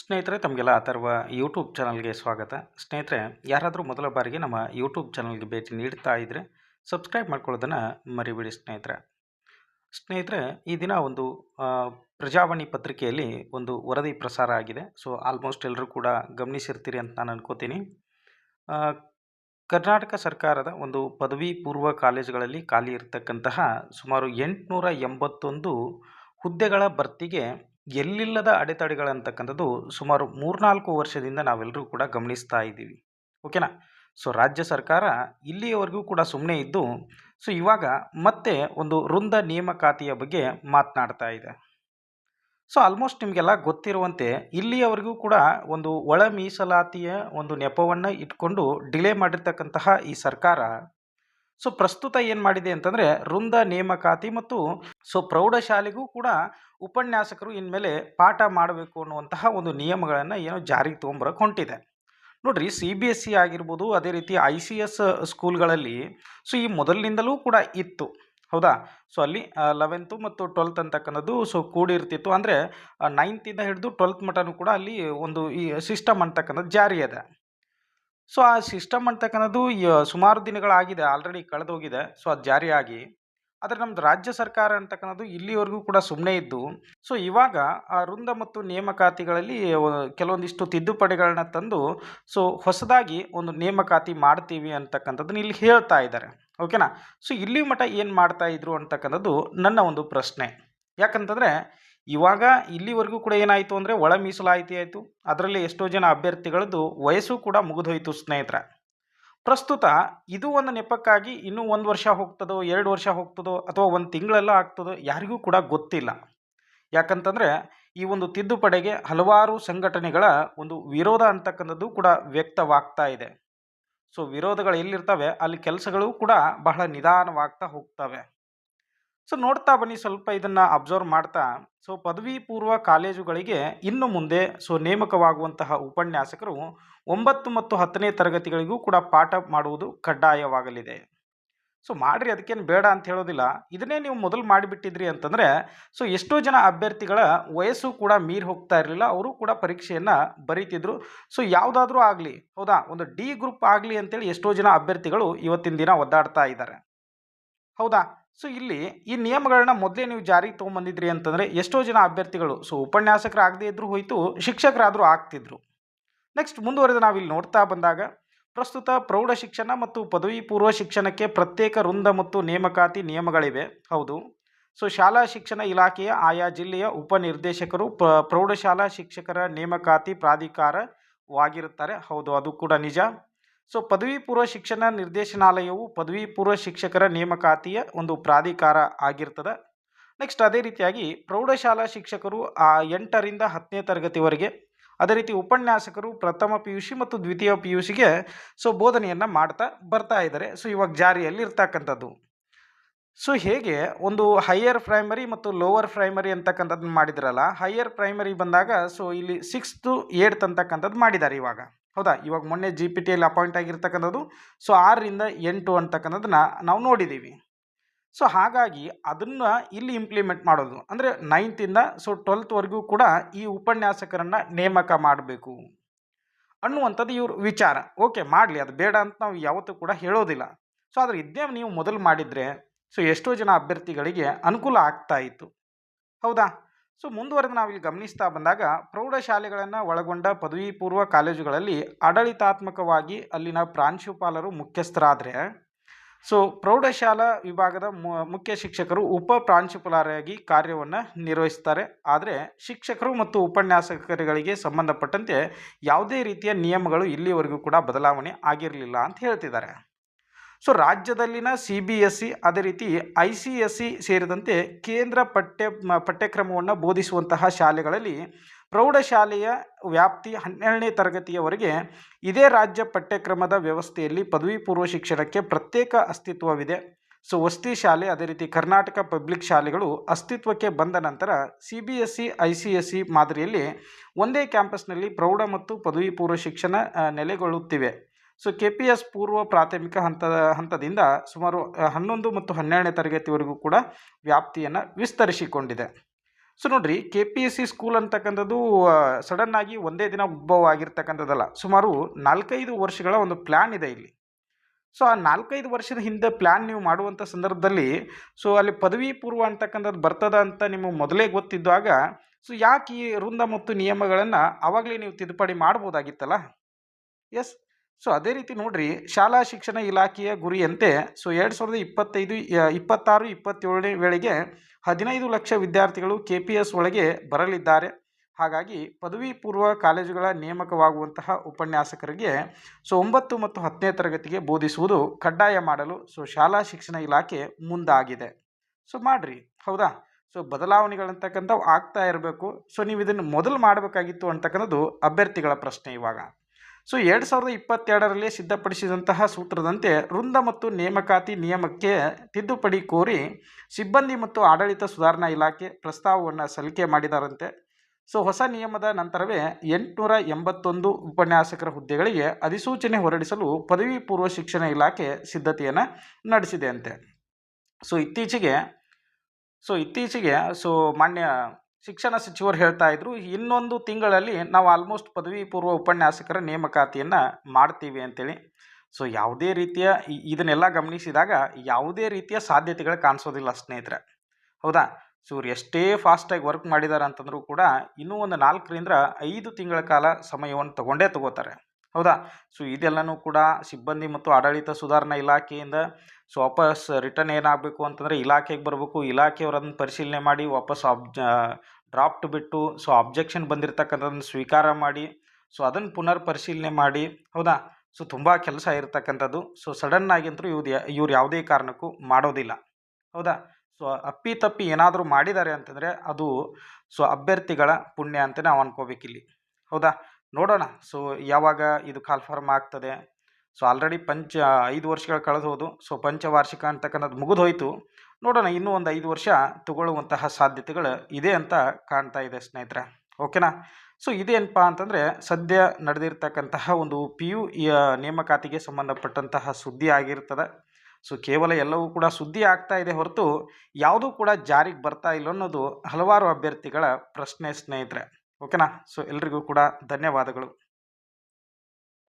ಸ್ನೇಹಿತರೆ, ತಮಗೆಲ್ಲ ಅಥರ್ವ ಯೂಟ್ಯೂಬ್ ಚಾನಲ್ಗೆ ಸ್ವಾಗತ. ಸ್ನೇಹಿತರೆ, ಯಾರಾದರೂ ಮೊದಲ ಬಾರಿಗೆ ನಮ್ಮ ಯೂಟ್ಯೂಬ್ ಚಾನಲ್ಗೆ ಭೇಟಿ ನೀಡ್ತಾ ಇದ್ದರೆ ಸಬ್ಸ್ಕ್ರೈಬ್ ಮಾಡ್ಕೊಳ್ಳೋದನ್ನು ಮರಿಬೇಡಿ ಸ್ನೇಹಿತರೆ. ಸ್ನೇಹಿತರೆ, ಈ ದಿನ ಒಂದು ಪ್ರಜಾವಾಣಿ ಪತ್ರಿಕೆಯಲ್ಲಿ ಒಂದು ವರದಿ ಪ್ರಸಾರ ಆಗಿದೆ. ಸೊ ಆಲ್ಮೋಸ್ಟ್ ಎಲ್ಲರೂ ಕೂಡ ಗಮನಿಸಿರ್ತೀರಿ ಅಂತ ನಾನು ಅನ್ಕೋತೀನಿ. ಕರ್ನಾಟಕ ಸರ್ಕಾರದ ಒಂದು ಪದವಿ ಪೂರ್ವ ಕಾಲೇಜುಗಳಲ್ಲಿ ಖಾಲಿ ಇರತಕ್ಕಂತಹ ಸುಮಾರು ಎಂಟುನೂರ ಎಂಬತ್ತೊಂದು ಹುದ್ದೆಗಳ ಭರ್ತಿಗೆ ಎಲ್ಲಿಲ್ಲದ ಅಡೆತಡೆಗಳಂತಕ್ಕಂಥದ್ದು ಸುಮಾರು ಮೂರ್ನಾಲ್ಕು ವರ್ಷದಿಂದ ನಾವೆಲ್ಲರೂ ಕೂಡ ಗಮನಿಸ್ತಾ ಇದ್ದೀವಿ. ಓಕೆನಾ? ಸೊ, ರಾಜ್ಯ ಸರ್ಕಾರ ಇಲ್ಲಿಯವರೆಗೂ ಕೂಡ ಸುಮ್ಮನೆ ಇದ್ದು, ಸೊ, ಇವಾಗ ಮತ್ತೆ ಒಂದು ವೃಂದ ನೇಮಕಾತಿಯ ಬಗ್ಗೆ ಮಾತನಾಡ್ತಾ ಇದೆ. ಸೊ, ಆಲ್ಮೋಸ್ಟ್ ನಿಮಗೆಲ್ಲ ಗೊತ್ತಿರುವಂತೆ ಇಲ್ಲಿಯವರೆಗೂ ಕೂಡ ಒಂದು ಒಳ ಮೀಸಲಾತಿಯ ಒಂದು ನೆಪವನ್ನು ಇಟ್ಕೊಂಡು ಡಿಲೇ ಮಾಡಿರ್ತಕ್ಕಂತಹ ಈ ಸರ್ಕಾರ ಸೊ ಪ್ರಸ್ತುತ ಏನು ಮಾಡಿದೆ ಅಂತಂದರೆ ವೃಂದ, ನೇಮಕಾತಿ ಮತ್ತು ಸೊ ಪ್ರೌಢಶಾಲೆಗೂ ಕೂಡ ಉಪನ್ಯಾಸಕರು ಇನ್ಮೇಲೆ ಪಾಠ ಮಾಡಬೇಕು ಅನ್ನುವಂತಹ ಒಂದು ನಿಯಮಗಳನ್ನು ಏನೋ ಜಾರಿಗೆ ತೊಗೊಂಬರಕ್ಕೆ ಹೊಂಟಿದೆ. ನೋಡ್ರಿ ಸಿ ಬಿ ಎಸ್ ಸಿ ಆಗಿರ್ಬೋದು, ಅದೇ ರೀತಿ ಐ ಸಿ ಎಸ್ ಸ್ಕೂಲ್ಗಳಲ್ಲಿ ಸೊ ಈ ಮೊದಲಿನಿಂದಲೂ ಕೂಡ ಇತ್ತು. ಹೌದಾ? ಸೊ ಅಲ್ಲಿ ಲೆವೆಂತು ಮತ್ತು ಟ್ವೆಲ್ತ್ ಅಂತಕ್ಕಂಥದ್ದು ಸೊ ಕೂಡಿರ್ತಿತ್ತು. ಅಂದರೆ ನೈನ್ತಿಂದ ಹಿಡಿದು ಟ್ವೆಲ್ತ್ ಮಟನೂ ಕೂಡ ಅಲ್ಲಿ ಒಂದು ಈ ಸಿಸ್ಟಮ್ ಅಂತಕ್ಕಂಥದ್ದು ಜಾರಿ ಇದೆ. ಸೊ, ಆ ಸಿಸ್ಟಮ್ ಅಂತಕ್ಕಂಥದ್ದು ಸುಮಾರು ದಿನಗಳಾಗಿದೆ, ಆಲ್ರೆಡಿ ಕಳೆದೋಗಿದೆ. ಸೊ, ಅದು ಜಾರಿಯಾಗಿ. ಆದರೆ ನಮ್ಮದು ರಾಜ್ಯ ಸರ್ಕಾರ ಅಂತಕ್ಕಂಥದ್ದು ಇಲ್ಲಿವರೆಗೂ ಕೂಡ ಸುಮ್ಮನೆ ಇದ್ದು, ಸೊ, ಇವಾಗ ಆ ವೃಂದ ಮತ್ತು ನೇಮಕಾತಿಗಳಲ್ಲಿ ಕೆಲವೊಂದಿಷ್ಟು ತಿದ್ದುಪಡಿಗಳನ್ನ ತಂದು, ಸೊ, ಹೊಸದಾಗಿ ಒಂದು ನೇಮಕಾತಿ ಮಾಡ್ತೀವಿ ಅಂತಕ್ಕಂಥದ್ದನ್ನ ಇಲ್ಲಿ ಹೇಳ್ತಾ ಇದ್ದಾರೆ. ಓಕೆನಾ? ಸೊ, ಇಲ್ಲಿ ಮಟ್ಟ ಏನು ಮಾಡ್ತಾ ಇದ್ರು ಅಂತಕ್ಕಂಥದ್ದು ನನ್ನ ಒಂದು ಪ್ರಶ್ನೆ. ಯಾಕಂತಂದರೆ ಇವಾಗ ಇಲ್ಲಿವರೆಗೂ ಕೂಡ ಏನಾಯಿತು ಅಂದರೆ ಒಳ ಮೀಸಲಾತಿ ಆಯಿತು. ಅದರಲ್ಲಿ ಎಷ್ಟೋ ಜನ ಅಭ್ಯರ್ಥಿಗಳದ್ದು ವಯಸ್ಸು ಕೂಡ ಮುಗಿದೋಯಿತು ಸ್ನೇಹಿತರೆ. ಪ್ರಸ್ತುತ ಇದು ಒಂದು ನೆಪಕ್ಕಾಗಿ ಇನ್ನೂ ಒಂದು ವರ್ಷ ಹೋಗ್ತದೋ, ಎರಡು ವರ್ಷ ಹೋಗ್ತದೋ, ಅಥವಾ ಒಂದು ತಿಂಗಳೆಲ್ಲ ಆಗ್ತದೋ ಯಾರಿಗೂ ಕೂಡ ಗೊತ್ತಿಲ್ಲ. ಯಾಕಂತಂದರೆ ಈ ಒಂದು ತಿದ್ದುಪಡೆಗೆ ಹಲವಾರು ಸಂಘಟನೆಗಳ ಒಂದು ವಿರೋಧ ಅಂತಕ್ಕಂಥದ್ದು ಕೂಡ ವ್ಯಕ್ತವಾಗ್ತಾ ಇದೆ. ಸೊ, ವಿರೋಧಗಳು ಎಲ್ಲಿರ್ತವೆ? ಅಲ್ಲಿ ಕೆಲಸಗಳು ಕೂಡ ಬಹಳ ನಿಧಾನವಾಗ್ತಾ ಹೋಗ್ತವೆ. ಸೊ ನೋಡ್ತಾ ಬನ್ನಿ, ಸ್ವಲ್ಪ ಇದನ್ನು ಅಬ್ಸರ್ವ್ ಮಾಡ್ತಾ. ಸೊ ಪದವಿ ಪೂರ್ವ ಕಾಲೇಜುಗಳಿಗೆ ಇನ್ನು ಮುಂದೆ ಸೊ ನೇಮಕವಾಗುವಂತಹ ಉಪನ್ಯಾಸಕರು ಒಂಬತ್ತು ಮತ್ತು ಹತ್ತನೇ ತರಗತಿಗಳಿಗೂ ಕೂಡ ಪಾಠ ಮಾಡುವುದು ಕಡ್ಡಾಯವಾಗಲಿದೆ. ಸೊ ಮಾಡಿರಿ, ಅದಕ್ಕೇನು ಬೇಡ ಅಂತ ಹೇಳೋದಿಲ್ಲ. ಇದನ್ನೇ ನೀವು ಮೊದಲು ಮಾಡಿಬಿಟ್ಟಿದ್ರಿ ಅಂತಂದರೆ ಸೊ ಎಷ್ಟೋ ಜನ ಅಭ್ಯರ್ಥಿಗಳ ವಯಸ್ಸು ಕೂಡ ಮೀರಿ ಹೋಗ್ತಾ ಇರಲಿಲ್ಲ. ಅವರು ಕೂಡ ಪರೀಕ್ಷೆಯನ್ನು ಬರೀತಿದ್ರು. ಸೊ ಯಾವುದಾದ್ರೂ ಆಗಲಿ, ಹೌದಾ? ಒಂದು ಡಿ ಗ್ರೂಪ್ ಆಗಲಿ ಅಂತೇಳಿ ಎಷ್ಟೋ ಜನ ಅಭ್ಯರ್ಥಿಗಳು ಇವತ್ತಿನ ದಿನ ಒದ್ದಾಡ್ತಾ ಇದ್ದಾರೆ. ಹೌದಾ? ಸೊ ಇಲ್ಲಿ ಈ ನಿಯಮಗಳನ್ನ ಮೊದಲೇ ನೀವು ಜಾರಿಗೆ ತೊಗೊಂಬಂದಿದ್ರಿ ಅಂತಂದರೆ ಎಷ್ಟೋ ಜನ ಅಭ್ಯರ್ಥಿಗಳು ಸೊ ಉಪನ್ಯಾಸಕರಾಗದೇ ಇದ್ದರೂ ಹೋಯಿತು, ಶಿಕ್ಷಕರಾದರೂ ಆಗ್ತಿದ್ರು. ನೆಕ್ಸ್ಟ್ ಮುಂದುವರೆದು ನಾವಿಲ್ಲಿ ನೋಡ್ತಾ ಬಂದಾಗ, ಪ್ರಸ್ತುತ ಪ್ರೌಢ ಶಿಕ್ಷಣ ಮತ್ತು ಪದವಿ ಪೂರ್ವ ಶಿಕ್ಷಣಕ್ಕೆ ಪ್ರತ್ಯೇಕ ವೃಂದ ಮತ್ತು ನೇಮಕಾತಿ ನಿಯಮಗಳಿವೆ. ಹೌದು. ಸೊ ಶಾಲಾ ಶಿಕ್ಷಣ ಇಲಾಖೆಯ ಆಯಾ ಜಿಲ್ಲೆಯ ಉಪನಿರ್ದೇಶಕರು ಪ್ರ, ಪ್ರೌಢಶಾಲಾ ಶಿಕ್ಷಕರ ನೇಮಕಾತಿ ಪ್ರಾಧಿಕಾರವಾಗಿರುತ್ತಾರೆ. ಹೌದು, ಅದು ಕೂಡ ನಿಜ. ಸೊ ಪದವಿ ಪೂರ್ವ ಶಿಕ್ಷಣ ನಿರ್ದೇಶನಾಲಯವು ಪದವಿ ಪೂರ್ವ ಶಿಕ್ಷಕರ ನೇಮಕಾತಿಯ ಒಂದು ಪ್ರಾಧಿಕಾರ ಆಗಿರ್ತದೆ. ನೆಕ್ಸ್ಟ್ ಅದೇ ರೀತಿಯಾಗಿ ಪ್ರೌಢಶಾಲಾ ಶಿಕ್ಷಕರು ಆ ಎಂಟರಿಂದ ಹತ್ತನೇ ತರಗತಿವರೆಗೆ, ಅದೇ ರೀತಿ ಉಪನ್ಯಾಸಕರು ಪ್ರಥಮ ಪಿ ಯು ಸಿ ಮತ್ತು ದ್ವಿತೀಯ ಪಿ ಯು ಸಿಗೆ ಸೊ ಬೋಧನೆಯನ್ನು ಮಾಡ್ತಾ ಬರ್ತಾ ಇದ್ದಾರೆ. ಸೊ ಇವಾಗ ಜಾರಿಯಲ್ಲಿ ಇರ್ತಕ್ಕಂಥದ್ದು. ಸೊ ಹೇಗೆ ಒಂದು ಹೈಯರ್ ಪ್ರೈಮರಿ ಮತ್ತು ಲೋವರ್ ಪ್ರೈಮರಿ ಅಂತಕ್ಕಂಥದ್ದು ಮಾಡಿದ್ರಲ್ಲ ಹೈಯರ್ ಪ್ರೈಮರಿ ಬಂದಾಗ ಸೊ ಇಲ್ಲಿ ಸಿಕ್ಸ್ತು ಏಡ್ತ್ ಅಂತಕ್ಕಂಥದ್ದು ಮಾಡಿದ್ದಾರೆ ಇವಾಗ. ಹೌದಾ? ಇವಾಗ ಮೊನ್ನೆ ಜಿ ಪಿ ಟಿಯಲ್ಲಿ ಅಪಾಯಿಂಟ್ ಆಗಿರ್ತಕ್ಕಂಥದ್ದು. ಸೊ ಆರರಿಂದ ಎಂಟು ಅಂತಕ್ಕಂಥದ್ದನ್ನ ನಾವು ನೋಡಿದ್ದೀವಿ. ಸೊ ಹಾಗಾಗಿ ಅದನ್ನು ಇಲ್ಲಿ ಇಂಪ್ಲಿಮೆಂಟ್ ಮಾಡೋದು. ಅಂದರೆ ನೈನ್ತಿಂದ ಸೊ ಟ್ವೆಲ್ತ್ವರೆಗೂ ಕೂಡ ಈ ಉಪನ್ಯಾಸಕರನ್ನು ನೇಮಕ ಮಾಡಬೇಕು ಅನ್ನುವಂಥದ್ದು ಇವ್ರ ವಿಚಾರ. ಓಕೆ ಮಾಡಲಿ. ಅದು ಬೇಡ ಅಂತ ನಾವು ಯಾವತ್ತೂ ಕೂಡ ಹೇಳೋದಿಲ್ಲ. ಸೊ ಆದರೆ ಇದ್ದೇ ನೀವು ಮೊದಲು ಮಾಡಿದರೆ ಸೊ ಎಷ್ಟೋ ಜನ ಅಭ್ಯರ್ಥಿಗಳಿಗೆ ಅನುಕೂಲ ಆಗ್ತಾ ಇತ್ತು. ಹೌದಾ? ಸೊ ಮುಂದುವರೆದು ನಾವಿಲ್ಲಿ ಗಮನಿಸ್ತಾ ಬಂದಾಗ ಪ್ರೌಢಶಾಲೆಗಳನ್ನು ಒಳಗೊಂಡ ಪದವಿ ಪೂರ್ವ ಕಾಲೇಜುಗಳಲ್ಲಿ ಆಡಳಿತಾತ್ಮಕವಾಗಿ ಅಲ್ಲಿನ ಪ್ರಾಂಶುಪಾಲರು ಮುಖ್ಯಸ್ಥರಾದರೆ. ಸೊ ಪ್ರೌಢಶಾಲಾ ವಿಭಾಗದ ಮುಖ್ಯ ಶಿಕ್ಷಕರು ಉಪ ಪ್ರಾಂಶುಪಾಲರಾಗಿ ಕಾರ್ಯವನ್ನು ನಿರ್ವಹಿಸ್ತಾರೆ. ಆದರೆ ಶಿಕ್ಷಕರು ಮತ್ತು ಉಪನ್ಯಾಸಕರುಗಳಿಗೆ ಸಂಬಂಧಪಟ್ಟಂತೆ ಯಾವುದೇ ರೀತಿಯ ನಿಯಮಗಳು ಇಲ್ಲಿವರೆಗೂ ಕೂಡ ಬದಲಾವಣೆ ಆಗಿರಲಿಲ್ಲ ಅಂತ ಹೇಳ್ತಿದ್ದಾರೆ. ಸೊ ರಾಜ್ಯದಲ್ಲಿನ ಸಿ ಬಿ ಎಸ್ ಸಿ ಅದೇ ರೀತಿ ಐ ಸಿ ಎಸ್ ಸಿ ಸೇರಿದಂತೆ ಕೇಂದ್ರ ಪಠ್ಯ ಪಠ್ಯಕ್ರಮವನ್ನು ಬೋಧಿಸುವಂತಹ ಶಾಲೆಗಳಲ್ಲಿ ಪ್ರೌಢಶಾಲೆಯ ವ್ಯಾಪ್ತಿ ಹನ್ನೆರಡನೇ ತರಗತಿಯವರೆಗೆ ಇದೇ ರಾಜ್ಯ ಪಠ್ಯಕ್ರಮದ ವ್ಯವಸ್ಥೆಯಲ್ಲಿ ಪದವಿ ಪೂರ್ವ ಶಿಕ್ಷಣಕ್ಕೆ ಪ್ರತ್ಯೇಕ ಅಸ್ತಿತ್ವವಿದೆ. ಸೊ ವಸ್ತಿ ಶಾಲೆ, ಅದೇ ರೀತಿ ಕರ್ನಾಟಕ ಪಬ್ಲಿಕ್ ಶಾಲೆಗಳು ಅಸ್ತಿತ್ವಕ್ಕೆ ಬಂದ ನಂತರ C B S C I C S C ಮಾದರಿಯಲ್ಲಿ ಒಂದೇ ಕ್ಯಾಂಪಸ್ನಲ್ಲಿ ಪ್ರೌಢ ಮತ್ತು ಪದವಿ ಪೂರ್ವ ಶಿಕ್ಷಣ ನೆಲೆಗೊಳ್ಳುತ್ತಿವೆ. ಸೊ ಕೆ ಪಿ ಎಸ್ ಪೂರ್ವ ಪ್ರಾಥಮಿಕ ಹಂತದ, ಹಂತದಿಂದ ಸುಮಾರು ಹನ್ನೊಂದು ಮತ್ತು ಹನ್ನೆರಡನೇ ತರಗತಿವರೆಗೂ ಕೂಡ ವ್ಯಾಪ್ತಿಯನ್ನು ವಿಸ್ತರಿಸಿಕೊಂಡಿದೆ. ಸೊ ನೋಡ್ರಿ K P S C school ಅಂತಕ್ಕಂಥದ್ದು ಸಡನ್ ಆಗಿ ಒಂದೇ ದಿನ ಉದ್ಭವ ಆಗಿರ್ತಕ್ಕಂಥದ್ದಲ್ಲ. ಸುಮಾರು ನಾಲ್ಕೈದು ವರ್ಷಗಳ ಒಂದು ಪ್ಲ್ಯಾನ್ ಇದೆ ಇಲ್ಲಿ. ಸೊ ಆ ನಾಲ್ಕೈದು ವರ್ಷದ ಹಿಂದೆ ಪ್ಲ್ಯಾನ್ ನೀವು ಮಾಡುವಂಥ ಸಂದರ್ಭದಲ್ಲಿ ಸೊ ಅಲ್ಲಿ ಪದವಿ ಪೂರ್ವ ಅಂತಕ್ಕಂಥದ್ದು ಬರ್ತದ ಅಂತ ನಿಮಗೆ ಮೊದಲೇ ಗೊತ್ತಿದ್ದಾಗ ಸೊ ಯಾಕೆ ಈ ವೃಂದ ಮತ್ತು ನಿಯಮಗಳನ್ನು ಆವಾಗಲೇ ನೀವು ತಿದ್ದುಪಡಿ ಮಾಡ್ಬೋದಾಗಿತ್ತಲ್ಲ? ಎಸ್ ಸೊ ಅದೇ ರೀತಿ ನೋಡ್ರಿ, ಶಾಲಾ ಶಿಕ್ಷಣ ಇಲಾಖೆಯ ಗುರಿಯಂತೆ, ಸೊ ಎರಡು ಸಾವಿರದ ಇಪ್ಪತ್ತೈದು ಇಪ್ಪತ್ತಾರು, ಇಪ್ಪತ್ತೇಳನೇ ವೇಳೆಗೆ ಹದಿನೈದು ಲಕ್ಷ ವಿದ್ಯಾರ್ಥಿಗಳು ಕೆ ಪಿ ಎಸ್ ಒಳಗೆ ಬರಲಿದ್ದಾರೆ. ಹಾಗಾಗಿ ಪದವಿ ಪೂರ್ವ ಕಾಲೇಜುಗಳ ನೇಮಕವಾಗುವಂತಹ ಉಪನ್ಯಾಸಕರಿಗೆ, ಸೊ ಒಂಬತ್ತು ಮತ್ತು ಹತ್ತನೇ ತರಗತಿಗೆ ಬೋಧಿಸುವುದು ಕಡ್ಡಾಯ ಮಾಡಲು, ಸೊ ಶಾಲಾ ಶಿಕ್ಷಣ ಇಲಾಖೆ ಮುಂದಾಗಿದೆ. ಸೊ ಮಾಡಿರಿ, ಹೌದಾ? ಸೊ ಬದಲಾವಣೆಗಳಂತಕ್ಕಂಥವು ಆಗ್ತಾ ಇರಬೇಕು. ಸೊ ನೀವು ಇದನ್ನು ಮೊದಲು ಮಾಡಬೇಕಾಗಿತ್ತು ಅಂತಕ್ಕಂಥದ್ದು ಅಭ್ಯರ್ಥಿಗಳ ಪ್ರಶ್ನೆ ಇವಾಗ. ಸೊ ಎರಡು ಸಾವಿರದ ಇಪ್ಪತ್ತೆರಡರಲ್ಲಿ ಸಿದ್ಧಪಡಿಸಿದಂತಹ ಸೂತ್ರದಂತೆ ವೃಂದ ಮತ್ತು ನೇಮಕಾತಿ ನಿಯಮಕ್ಕೆ ತಿದ್ದುಪಡಿ ಕೋರಿ ಸಿಬ್ಬಂದಿ ಮತ್ತು ಆಡಳಿತ ಸುಧಾರಣಾ ಇಲಾಖೆ ಪ್ರಸ್ತಾವವನ್ನು ಸಲ್ಲಿಕೆ ಮಾಡಿದಾರಂತೆ. ಸೊ ಹೊಸ ನಿಯಮದ ನಂತರವೇ ಎಂಟುನೂರ ಎಂಬತ್ತೊಂದು ಉಪನ್ಯಾಸಕರ ಹುದ್ದೆಗಳಿಗೆ ಅಧಿಸೂಚನೆ ಹೊರಡಿಸಲು ಪದವಿ ಪೂರ್ವ ಶಿಕ್ಷಣ ಇಲಾಖೆ ಸಿದ್ಧತೆಯನ್ನು ನಡೆಸಿದೆ ಅಂತೆ. ಸೊ ಇತ್ತೀಚೆಗೆ ಸೊ ಇತ್ತೀಚೆಗೆ, ಸೊ ಮಾನ್ಯ ಶಿಕ್ಷಣ ಸಚಿವರು ಹೇಳ್ತಾ ಇದ್ರು, ಇನ್ನೊಂದು ತಿಂಗಳಲ್ಲಿ ನಾವು ಆಲ್ಮೋಸ್ಟ್ ಪದವಿ ಪೂರ್ವ ಉಪನ್ಯಾಸಕರ ನೇಮಕಾತಿಯನ್ನು ಮಾಡ್ತೀವಿ ಅಂತೇಳಿ. ಸೊ ಯಾವುದೇ ರೀತಿಯ ಇದನ್ನೆಲ್ಲ ಗಮನಿಸಿದಾಗ ಯಾವುದೇ ರೀತಿಯ ಸಾಧ್ಯತೆಗಳು ಕಾಣಿಸೋದಿಲ್ಲ ಸ್ನೇಹಿತರೆ. ಹೌದಾ? ಸೊ ಇವ್ರು ಎಷ್ಟೇ ಫಾಸ್ಟಾಗಿ ವರ್ಕ್ ಮಾಡಿದ್ದಾರೆ ಅಂತಂದ್ರೂ ಕೂಡ ಇನ್ನೂ ಒಂದು ನಾಲ್ಕರಿಂದ ಐದು ತಿಂಗಳ ಕಾಲ ಸಮಯವನ್ನು ತಗೊಂಡೇ ತಗೋತಾರೆ. ಹೌದಾ? ಸೊ ಇದೆಲ್ಲನೂ ಕೂಡ ಸಿಬ್ಬಂದಿ ಮತ್ತು ಆಡಳಿತ ಸುಧಾರಣಾ ಇಲಾಖೆಯಿಂದ ಸೊ ವಾಪಸ್ ರಿಟರ್ನ್ ಏನಾಗಬೇಕು ಅಂತಂದರೆ ಇಲಾಖೆಗೆ ಬರಬೇಕು. ಇಲಾಖೆಯವರನ್ನು ಪರಿಶೀಲನೆ ಮಾಡಿ ವಾಪಸ್ ಆಬ್ಜ ಡ್ರಾಫ್ಟ್ ಬಿಟ್ಟು, ಸೊ ಅಬ್ಜೆಕ್ಷನ್ ಬಂದಿರತಕ್ಕಂಥದ್ದನ್ನು ಸ್ವೀಕಾರ ಮಾಡಿ, ಸೊ ಅದನ್ನು ಪುನರ್ ಪರಿಶೀಲನೆ ಮಾಡಿ. ಹೌದಾ? ಸೊ ತುಂಬ ಕೆಲಸ ಇರತಕ್ಕಂಥದ್ದು. ಸೊ ಸಡನ್ ಅಂತೂ ಇವ್ರು ಯಾ- ಇವ್ರು ಯಾವುದೇ ಕಾರಣಕ್ಕೂ ಮಾಡೋದಿಲ್ಲ. ಹೌದಾ? ಸೊ ಅಪ್ಪಿ ತಪ್ಪಿ ಏನಾದರೂ ಮಾಡಿದ್ದಾರೆ ಅಂತಂದರೆ ಅದು, ಸೊ ಅಭ್ಯರ್ಥಿಗಳ ಪುಣ್ಯ ಅಂತ ನಾವು ಅನ್ಕೋಬೇಕಿಲ್ಲಿ. ಹೌದಾ? ನೋಡೋಣ. ಸೊ ಯಾವಾಗ ಇದು ಕಾಲ್ಫಾರ್ಮ್ ಆಗ್ತದೆ ಸೊ ಆಲ್ರೆಡಿ ಪಂಚ ಐದು ವರ್ಷಗಳು ಕಳೆದು ಹೋದು ಸೊ ಪಂಚವಾರ್ಷಿಕ ಅಂತಕ್ಕಂಥದ್ದು ಮುಗಿದು ಹೋಯಿತು ನೋಡೋಣ ಇನ್ನೂ ಒಂದು ಐದು ವರ್ಷ ತಗೊಳ್ಳುವಂತಹ ಸಾಧ್ಯತೆಗಳು ಇದೆ ಅಂತ ಕಾಣ್ತಾ ಇದೆ ಸ್ನೇಹಿತರೆ. ಓಕೆನಾ? ಸೊ ಇದೇನಪ್ಪ ಅಂತಂದರೆ ಸದ್ಯ ನಡೆದಿರ್ತಕ್ಕಂತಹ ಒಂದು ಪಿ ಯು, ನೇಮಕಾತಿಗೆ ಸಂಬಂಧಪಟ್ಟಂತಹ ಸುದ್ದಿ ಆಗಿರ್ತದೆ. ಸೊ ಕೇವಲ ಎಲ್ಲವೂ ಕೂಡ ಸುದ್ದಿ ಆಗ್ತಾ ಇದೆ ಹೊರತು ಯಾವುದೂ ಕೂಡ ಜಾರಿಗೆ ಬರ್ತಾ ಇಲ್ಲ ಅನ್ನೋದು ಹಲವಾರು ಅಭ್ಯರ್ಥಿಗಳ ಪ್ರಶ್ನೆ ಸ್ನೇಹಿತರೆ. ಓಕೆನಾ? ಸೊ ಎಲ್ರಿಗೂ ಕೂಡ ಧನ್ಯವಾದಗಳು.